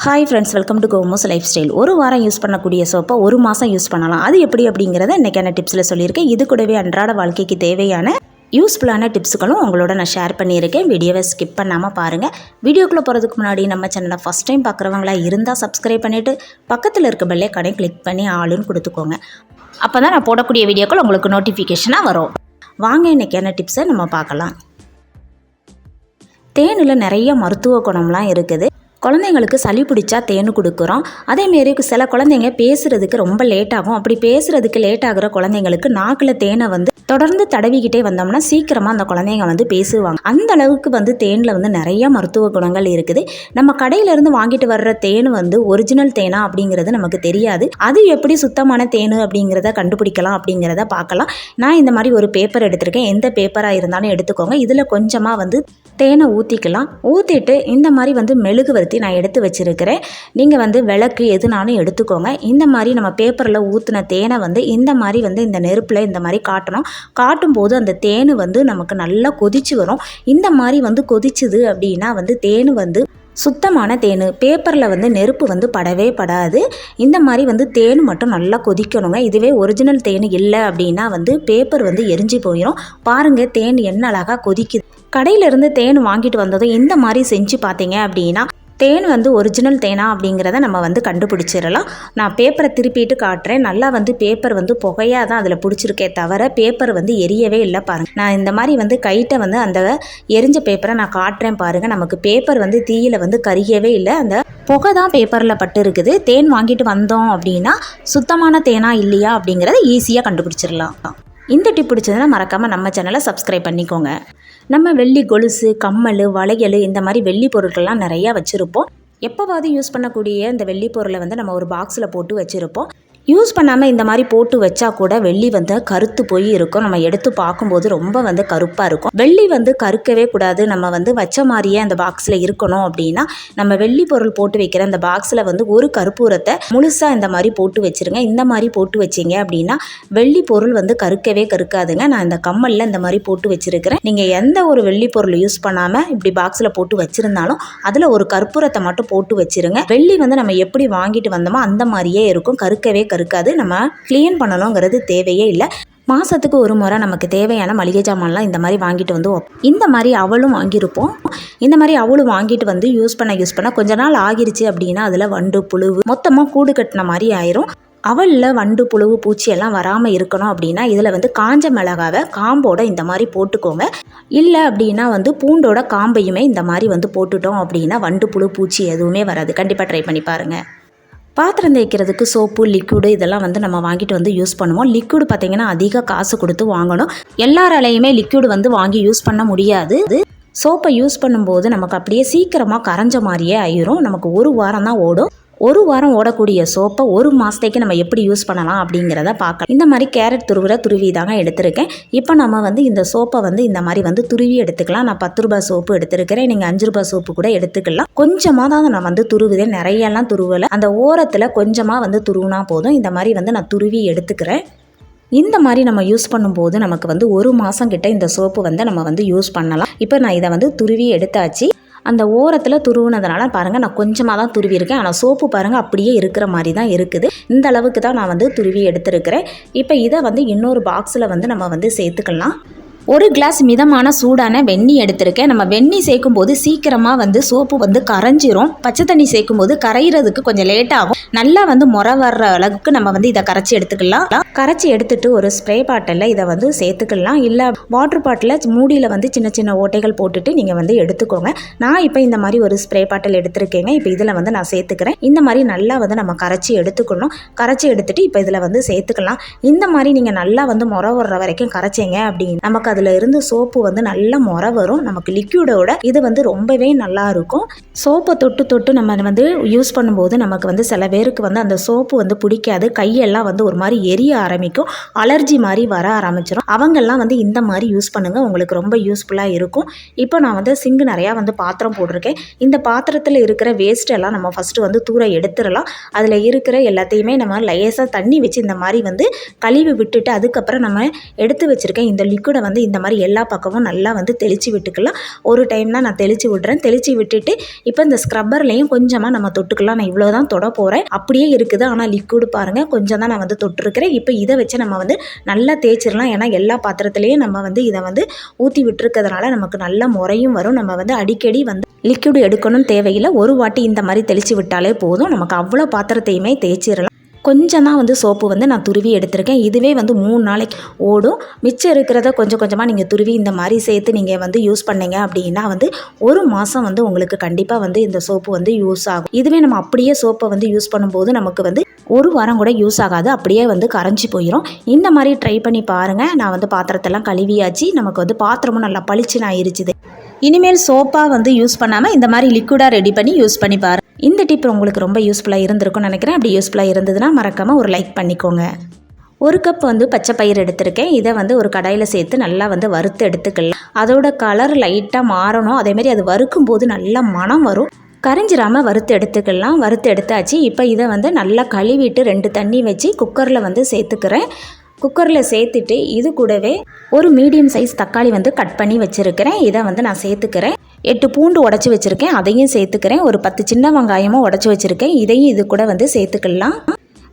Hi friends welcome to Komo's life style ஒரு வாரம் use பண்ணக்கூடிய சோப்பை ஒரு மாதம் யூஸ் பண்ணலாம். அது எப்படி அப்படிங்கிறத இன்றைக்கான டிப்ஸில் சொல்லியிருக்கேன். இது கூடவே அன்றாட வாழ்க்கைக்கு தேவையான யூஸ்ஃபுல்லான டிப்ஸுகளும் உங்களோட நான் ஷேர் பண்ணியிருக்கேன். வீடியோவை ஸ்கிப் பண்ணாமல் பாருங்கள் வீடியோக்குள்ளே போகிறதுக்கு முன்னாடி நம்ம சேனலை ஃபஸ்ட் டைம் பார்க்குறவங்களா இருந்தால் சப்ஸ்கிரைப் பண்ணிவிட்டு பக்கத்தில் இருக்க பெல்லே கடை கிளிக் பண்ணி ஆளுன்னு கொடுத்துக்கோங்க. அப்போ தான் நான் போடக்கூடிய வீடியோக்கள் உங்களுக்கு நோட்டிஃபிகேஷனாக வரும். வாங்க இன்றைக்கான டிப்ஸை நம்ம பார்க்கலாம். தேனில் நிறைய மருத்துவ குணம்லாம் இருக்குது. குழந்தைங்களுக்கு சளி பிடிச்சா தேன் கொடுக்குறோம். அதேமாரி சில குழந்தைங்க பேசுகிறதுக்கு ரொம்ப லேட் ஆகும். அப்படி பேசுகிறதுக்கு லேட் ஆகிற குழந்தைங்களுக்கு நாக்கில் தேனை வந்து தொடர்ந்து தடவிக்கிட்டே வந்தோம்னா சீக்கிரமாக அந்த குழந்தைங்க வந்து பேசுவாங்க. அந்த அளவுக்கு வந்து தேனில் வந்து நிறைய மருத்துவ குணங்கள் இருக்குது. நம்ம கடையிலேருந்து வாங்கிட்டு வர்ற தேன் வந்து ஒரிஜினல் தேனா அப்படிங்கிறது நமக்கு தெரியாது. அது எப்படி சுத்தமான தேன் அப்படிங்கிறத கண்டுபிடிக்கலாம் அப்படிங்கிறத பார்க்கலாம். நான் இந்த மாதிரி ஒரு பேப்பர் எடுத்திருக்கேன். எந்த பேப்பராக இருந்தாலும் எடுத்துக்கோங்க. இதில் கொஞ்சமாக வந்து தேனை ஊற்றிக்கலாம் ஊற்றிட்டு இந்த மாதிரி வந்து மெழுகுவர்த்தி நான் எடுத்து வச்சுருக்கிறேன். நீங்கள் வந்து விளக்கு எதுனாலும் எடுத்துக்கோங்க. இந்த மாதிரி நம்ம பேப்பரில் ஊற்றின தேனை வந்து இந்த மாதிரி வந்து இந்த நெருப்பில் இந்த மாதிரி காட்டணும். காட்டும் போது அந்த தேன் வந்து நமக்கு நல்லா கொதிச்சு வரும். இந்த மாதிரி வந்து கொதிச்சுது அப்படின்னா வந்து தேன் வந்து சுத்தமான தேன். பேப்பரில் வந்து நெருப்பு வந்து படவே படாது. இந்த மாதிரி வந்து தேன் மட்டும் நல்லா கொதிக்கணுங்க. இதுவே ஒரிஜினல் தேன் இல்லை அப்படின்னா வந்து பேப்பர் வந்து எரிஞ்சு போயிடும் பாருங்கள் தேன் என்ன அழகாக கொதிக்குது. கடையிலேருந்து தேன் வாங்கிட்டு வந்ததும் இந்த மாதிரி செஞ்சு பார்த்தீங்க அப்படின்னா தேன் வந்து ஒரிஜினல் தேனா அப்படிங்கிறத நம்ம வந்து கண்டுபிடிச்சிடலாம். நான் பேப்பரை திருப்பிட்டு காட்டுறேன். நல்லா வந்து பேப்பர் வந்து புகையாக தான் அதில் பிடிச்சிருக்கே தவிர பேப்பர் வந்து எரியவே இல்லை பாருங்கள் நான் இந்த மாதிரி வந்து கைட்டை வந்து அந்த எரிஞ்ச பேப்பரை நான் காட்டுறேன் பாருங்கள் நமக்கு பேப்பர் வந்து தீயில் வந்து கருகவே இல்லை. அந்த புகை தான் பேப்பரில் பட்டு இருக்குது தேன் வாங்கிட்டு வந்தோம் அப்படின்னா சுத்தமான தேனா இல்லையா அப்படிங்கிறத ஈஸியாக கண்டுபிடிச்சிடலாம். இந்த டிப் பிடிச்சதுன்னா மறக்காமல் நம்ம சேனலை சப்ஸ்கிரைப் பண்ணிக்கோங்க. நம்ம வெள்ளி கொலுசு கம்மல் வளையல் இந்த மாதிரி வெள்ளி பொருட்கள்லாம் நிறையா வச்சுருப்போம். எப்போவாவது யூஸ் பண்ணக்கூடிய இந்த வெள்ளி பொருளை வந்து நம்ம ஒரு பாக்ஸில் போட்டு வச்சுருப்போம். யூஸ் பண்ணாமல் இந்த மாதிரி போட்டு வச்சா கூட வெள்ளி வந்து கருத்து போய் இருக்கும். நம்ம எடுத்து பார்க்கும்போது ரொம்ப வந்து கருப்பாக இருக்கும். வெள்ளி வந்து கருக்கவே கூடாது. நம்ம வந்து வச்ச மாதிரியே அந்த பாக்ஸில் இருக்கணும் அப்படின்னா நம்ம வெள்ளி பொருள் போட்டு வைக்கிற அந்த பாக்ஸில் வந்து ஒரு கருப்பூரத்தை முழுசாக இந்த மாதிரி போட்டு வச்சுருங்க. இந்த மாதிரி போட்டு வச்சிங்க அப்படின்னா வெள்ளி பொருள் வந்து கருக்கவே கருக்காதுங்க. நான் இந்த கம்மலில் இந்த மாதிரி போட்டு வச்சுருக்கிறேன். நீங்கள் எந்த ஒரு வெள்ளி பொருள் யூஸ் பண்ணாமல் இப்படி பாக்ஸில் போட்டு வச்சுருந்தாலும் அதில் ஒரு கற்பூரத்தை மட்டும் போட்டு வச்சுருங்க. வெள்ளி வந்து நம்ம எப்படி வாங்கிட்டு வந்தோமோ அந்த மாதிரியே இருக்கும். கருக்கவே இருக்காது நம்ம க்ளீன் பண்ணணுங்கிறது தேவையே இல்லை. மாதத்துக்கு ஒரு முறை நமக்கு தேவையான மளிகை ஜாமான்லாம் இந்த மாதிரி வாங்கிட்டு வந்து இந்த மாதிரி அவளும் வாங்கியிருப்போம். இந்த மாதிரி அவளும் வாங்கிட்டு வந்து யூஸ் பண்ண யூஸ் பண்ண கொஞ்ச நாள் ஆகிருச்சு அப்படின்னா அதில் வண்டு புழுவு மொத்தமாக கூடு கட்டின மாதிரி ஆயிரும். அவளில் வண்டு புழுவு பூச்சி எல்லாம் வராமல் இருக்கணும் அப்படின்னா இதில் வந்து காஞ்ச மிளகாவை காம்போட இந்த மாதிரி போட்டுக்கோங்க. இல்லை அப்படின்னா வந்து பூண்டோட காம்பையுமே இந்த மாதிரி வந்து போட்டுட்டோம் அப்படின்னா வண்டு புழு பூச்சி எதுவுமே வராது. கண்டிப்பாக ட்ரை பண்ணி பாருங்கள் பாத்திரம் தேய்க்கிறதுக்கு சோப்பு லிக்விடு இதெல்லாம் வந்து நம்ம வாங்கிட்டு வந்து யூஸ் பண்ணுவோம். லிக்விடு பார்த்தீங்கன்னா அதிக காசு கொடுத்து வாங்கணும். எல்லாராலையுமே லிக்விடு வந்து வாங்கி யூஸ் பண்ண முடியாது. சோப்பை யூஸ் பண்ணும்போது நமக்கு அப்படியே சீக்கிரமாக கரைஞ்ச மாதிரியே ஆயிரும். நமக்கு ஒரு வாரம் தான் ஓடும். ஒரு வாரம் ஓடக்கூடிய சோப்பை ஒரு மாதத்துக்கு நம்ம எப்படி யூஸ் பண்ணலாம் அப்படிங்கிறத பார்க்கலாம். இந்த மாதிரி கேரட் துருவுற துருவி தாங்க எடுத்திருக்கேன். இப்போ நம்ம வந்து இந்த சோப்பை வந்து இந்த மாதிரி வந்து துருவி எடுத்துக்கலாம். நான் பத்து ரூபாய் சோப்பு எடுத்திருக்கிறேன். நீங்கள் அஞ்சு ரூபாய் சோப்பு கூட எடுத்துக்கலாம். கொஞ்சமாக தான் நான் வந்து துருவுதேன். நிறையெல்லாம் துருவலை. அந்த ஓரத்தில் கொஞ்சமாக வந்து துருவுனா போதும். இந்த மாதிரி வந்து நான் துருவி எடுத்துக்கிறேன். இந்த மாதிரி நம்ம யூஸ் பண்ணும்போது நமக்கு வந்து ஒரு மாதம் கிட்ட இந்த சோப்பு வந்து நம்ம வந்து யூஸ் பண்ணலாம். இப்போ நான் இதை வந்து துருவி எடுத்தாச்சு. அந்த ஓரத்தில் துருவுனதுனால பாருங்கள் நான் கொஞ்சமாக தான் துருவியிருக்கேன். ஆனால் சோப்பு பாருங்கள் அப்படியே இருக்கிற மாதிரி தான் இருக்குது. இந்த அளவுக்கு தான் நான் வந்து துருவி எடுத்திருக்கிறேன். இப்போ இதை வந்து இன்னொரு பாக்ஸில் வந்து நம்ம வந்து சேர்த்துக்கலாம். ஒரு கிளாஸ் மிதமான சூடான வெந்நி எடுத்திருக்கேன். நம்ம வெந்நி சேர்க்கும் போது சீக்கிரமாக வந்து சோப்பு வந்து கரைஞ்சிரும். பச்சை தண்ணி சேர்க்கும் போது கரையிறதுக்கு கொஞ்சம் லேட்டாகும் நல்லா வந்து முறை வர்ற அளவுக்கு நம்ம வந்து இதை கரைச்சி எடுத்துக்கலாம். கரைச்சி எடுத்துட்டு ஒரு ஸ்ப்ரே பாட்டிலில் இதை வந்து சேர்த்துக்கலாம். இல்லை வாட்டர் பாட்டிலில் மூடியில் வந்து சின்ன சின்ன ஓட்டைகள் போட்டுட்டு நீங்கள் வந்து எடுத்துக்கோங்க. நான் இப்போ இந்த மாதிரி ஒரு ஸ்ப்ரே பாட்டில் எடுத்திருக்கேங்க. இப்போ இதில் வந்து நான் சேர்த்துக்கிறேன். இந்த மாதிரி நல்லா வந்து நம்ம கரைச்சி எடுத்துக்கணும். கரைச்சி எடுத்துட்டு இப்போ இதில் வந்து சேர்த்துக்கலாம். இந்த மாதிரி நீங்கள் நல்லா வந்து முறை வர்ற வரைக்கும் கரைச்சிங்க அப்படின்னு நமக்கு அதில் இருந்து சோப்பு வந்து நல்லா முறை வரும். நமக்கு லிக்யூடோட இது வந்து ரொம்பவே நல்லா இருக்கும். சோப்பை தொட்டு தொட்டு நம்ம வந்து யூஸ் பண்ணும்போது நமக்கு வந்து சில பேருக்கு வந்து அந்த சோப்பு வந்து பிடிக்காது. கையெல்லாம் வந்து ஒரு மாதிரி எரிய ஆரம்பிக்கும். அலர்ஜி மாதிரி வர ஆரம்பிச்சிடும் அவங்கெல்லாம் வந்து இந்த மாதிரி யூஸ் பண்ணுங்கள் உங்களுக்கு ரொம்ப யூஸ்ஃபுல்லாக இருக்கும். இப்போ நான் வந்து சிங்கு நிறையா வந்து பாத்திரம் போட்டிருக்கேன். இந்த பாத்திரத்தில் இருக்கிற வேஸ்ட் எல்லாம் நம்ம ஃபஸ்ட்டு வந்து தூர எடுத்துடலாம். அதில் இருக்கிற எல்லாத்தையுமே நம்ம லேசாக தண்ணி வச்சு இந்த மாதிரி வந்து கழுவி விட்டுட்டு அதுக்கப்புறம் நம்ம எடுத்து வச்சுருக்கேன் இந்த லிக்விடை வந்து இந்த மாதிரி எல்லா பக்கமும் நல்லா வந்து தெளித்து விட்டுக்கலாம். ஒரு டைம் தான் நான் தெளித்து விட்றேன். தெளித்து விட்டுட்டு இப்போ இந்த ஸ்க்ரப்பர்லேயும் கொஞ்சமாக நம்ம தொட்டுக்கலாம். நான் இவ்வளோ தான் தொட போகிறேன் அப்படியே இருக்குது. ஆனால் லிக்விடு பாருங்கள் கொஞ்சம் தான் நான் வந்து தொட்டிருக்கிறேன். இப்போ இதை வச்சு நம்ம வந்து நல்லா தேய்ச்சிடலாம். ஏன்னா எல்லா பாத்திரத்துலேயும் நம்ம வந்து இதை வந்து ஊற்றி விட்டுருக்கிறதுனால நமக்கு நல்ல முறையும் வரும். நம்ம வந்து அடிக்கடி வந்து லிக்விடு எடுக்கணும்னு தேவையில்லை. ஒரு வாட்டி இந்த மாதிரி தெளித்து விட்டாலே போதும். நமக்கு அவ்வளோ பாத்திரத்தையுமே தேய்ச்சிடலாம். கொஞ்சம் தான் வந்து சோப்பு வந்து நான் துருவி எடுத்திருக்கேன். இதுவே வந்து மூணு நாளைக்கு ஓடும். மிச்சம் இருக்கிறத கொஞ்சம் கொஞ்சமாக நீங்கள் துருவி இந்த மாதிரி சேர்த்து நீங்கள் வந்து யூஸ் பண்ணீங்க அப்படின்னா வந்து ஒரு மாதம் வந்து உங்களுக்கு கண்டிப்பாக வந்து இந்த சோப்பு வந்து யூஸ் ஆகும். இதுவே நம்ம அப்படியே சோப்பை வந்து யூஸ் பண்ணும்போது நமக்கு வந்து ஒரு வாரம் கூட யூஸ் ஆகாது. அப்படியே வந்து கரைஞ்சி போயிடும் இந்த மாதிரி ட்ரை பண்ணி பாருங்கள் நான் வந்து பாத்திரத்தெல்லாம் கழுவியாச்சு. நமக்கு வந்து பாத்திரமும் நல்லா பளிச்சுன்னு ஆயிருச்சுது. இனிமேல் சோப்பாக வந்து யூஸ் பண்ணாமல் இந்த மாதிரி லிக்விடாக ரெடி பண்ணி யூஸ் பண்ணி பாரு இந்த டிப் உங்களுக்கு ரொம்ப யூஸ்ஃபுல்லாக இருந்திருக்கும்னு நினைக்கிறேன். அப்படி யூஸ்ஃபுல்லாக இருந்ததுன்னா மறக்காமல் ஒரு லைக் பண்ணிக்கோங்க. ஒரு கப் வந்து பச்சை பயிர் எடுத்திருக்கேன். இதை வந்து ஒரு கடாயில் சேர்த்து நல்லா வந்து வறுத்து எடுத்துக்கலாம். அதோட கலர் லைட்டாக மாறணும். அதேமாரி அது வறுக்கும் போது நல்லா மனம் வரும். கரைஞ்சிராமல் வறுத்து எடுத்துக்கலாம். வறுத்து எடுத்தாச்சு. இப்போ இதை வந்து நல்லா கழுவிட்டு ரெண்டு தண்ணி வச்சு குக்கரில் வந்து சேர்த்துக்கிறேன். குக்கரில் சேர்த்துட்டு இது கூடவே ஒரு மீடியம் சைஸ் தக்காளி வந்து கட் பண்ணி வச்சுருக்கிறேன். இதை வந்து நான் சேர்த்துக்கிறேன். எட்டு பூண்டு உடச்சி வச்சுருக்கேன். அதையும் சேர்த்துக்கிறேன். ஒரு பத்து சின்ன வெங்காயமும் உடச்சி வச்சுருக்கேன். இதையும் இது கூட வந்து சேர்த்துக்கலாம்.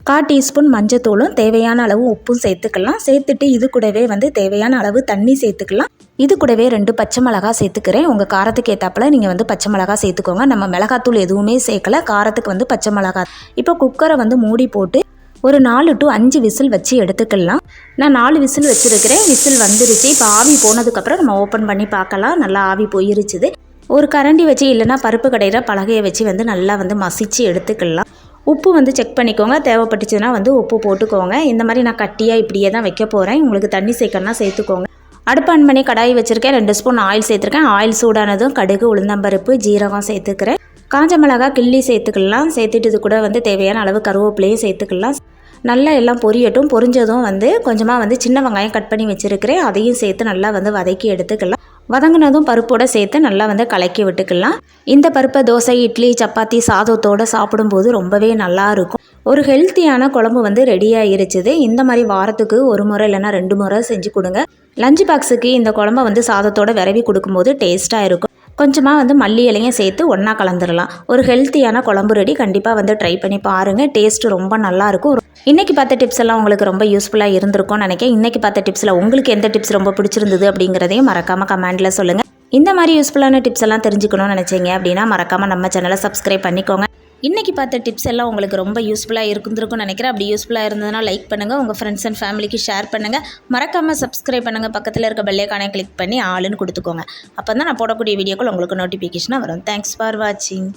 கால் டீஸ்பூன் மஞ்சத்தூளும் தேவையான அளவு உப்பும் சேர்த்துக்கலாம். சேர்த்துட்டு இது கூடவே வந்து தேவையான அளவு தண்ணி சேர்த்துக்கலாம். இது கூடவே ரெண்டு பச்சை மிளகா சேர்த்துக்கிறேன். உங்கள் காரத்துக்கு ஏற்றாப்புல நீங்கள் வந்து பச்சை மிளகா சேர்த்துக்கோங்க. நம்ம மிளகாத்தூள் எதுவுமே சேர்க்கல. காரத்துக்கு வந்து பச்சை மிளகா இப்போ குக்கரை வந்து மூடி போட்டு ஒரு நாலு டு அஞ்சு விசில் வச்சு எடுத்துக்கலாம். நான் நாலு விசில் வச்சுருக்கிறேன். விசில் வந்துருச்சு. இப்போ ஆவி போனதுக்கப்புறம் நம்ம ஓப்பன் பண்ணி பார்க்கலாம். நல்லா ஆவி போயிருச்சுது. ஒரு கரண்டி வச்சு இல்லைன்னா பருப்பு கடையில் பலகையை வச்சு வந்து நல்லா வந்து மசித்து எடுத்துக்கலாம். உப்பு வந்து செக் பண்ணிக்கோங்க. தேவைப்பட்டுச்சுன்னா வந்து உப்பு போட்டுக்கோங்க. இந்த மாதிரி நான் கட்டியாக இப்படியே தான் வைக்க போகிறேன் உங்களுக்கு தண்ணி சேர்க்கணும்னா சேர்த்துக்கோங்க. அடுப்பு ஆன் பண்ணி கடாய் வச்சுருக்கேன். ரெண்டு ஸ்பூன் ஆயில் சேர்த்துருக்கேன். ஆயில் சூடானதும் கடுகு உளுந்தம்பருப்பு ஜீரகம் சேர்த்துக்கிறேன். காஞ்ச மிளகா கிள்ளி சேர்த்துக்கலாம். சேர்த்துட்டு இது கூட வந்து தேவையான அளவு கருவேப்பிலையும் சேர்த்துக்கலாம். நல்லா எல்லாம் பொரியட்டும். பொரிஞ்சதும் வந்து கொஞ்சமாக வந்து சின்ன வெங்காயம் கட் பண்ணி வச்சுருக்கிறேன். அதையும் சேர்த்து நல்லா வந்து வதக்கி எடுத்துக்கலாம். வதங்கினதும் பருப்போடு சேர்த்து நல்லா வந்து கலக்கி விட்டுக்கலாம். இந்த பருப்பை தோசை இட்லி சப்பாத்தி சாதத்தோடு சாப்பிடும்போது ரொம்பவே நல்லா இருக்கும். ஒரு ஹெல்த்தியான குழம்பு வந்து ரெடியாகிருச்சுது இந்த மாதிரி வாரத்துக்கு ஒரு முறை இல்லைன்னா ரெண்டு முறை செஞ்சு கொடுங்க. லஞ்ச் பாக்ஸுக்கு இந்த குழம்ப வந்து சாதத்தோட விரவி கொடுக்கும்போது டேஸ்ட்டாக இருக்கும். கொஞ்சமாக வந்து மல்லி இலையும் சேர்த்து ஒன்றா கலந்துடலாம். ஒரு ஹெல்த்தியான குழம்பு ரெடி கண்டிப்பாக வந்து ட்ரை பண்ணி பாருங்கள் டேஸ்ட்டு ரொம்ப நல்லாயிருக்கும் இன்றைக்கி பார்த்த டிப்ஸ் எல்லாம் உங்களுக்கு ரொம்ப யூஸ்ஃபுல்லாக இருந்திருக்கும்னு நினைக்கிறேன். இன்றைக்கி பார்த்த டிப்ஸில் உங்களுக்கு எந்த டிப்ஸ் ரொம்ப பிடிச்சிருந்தது அப்படிங்கிறதையும் மறக்காமல் கமெண்டில் சொல்லுங்கள் இந்த மாதிரி யூஸ்ஃபுல்லான டிப்ஸ் எல்லாம் தெரிஞ்சுக்கணும்னு நினச்சிங்க அப்படின்னா மறக்காமல் நம்ம சேனலை சப்ஸ்கிரைப் பண்ணிக்கோங்க. இன்றைக்கி பார்த்த டிப்ஸ் எல்லாம் உங்களுக்கு ரொம்ப யூஸ்ஃபுல்லாக இருந்திருக்கும்னு நினைக்கிறேன். அப்படி யூஸ்ஃபுல்லாக இருந்ததுன்னா லைக் பண்ணுங்கள் உங்கள் ஃப்ரெண்ட்ஸ் அண்ட் ஃபேமிலிக்கு ஷேர் பண்ணுங்கள் மறக்காமல் சப்ஸ்கிரைப் பண்ணுங்கள் பக்கத்தில் இருக்க பெல்லைக்கானே கிளிக் பண்ணி ஆளுன்னு கொடுத்துக்கோங்க. அப்போ தான் நான் போடக்கூடிய வீடியோக்கள் உங்களுக்கு நோட்டிஃபிகேஷனாக வரும். தேங்க்ஸ் ஃபார் வாட்சிங்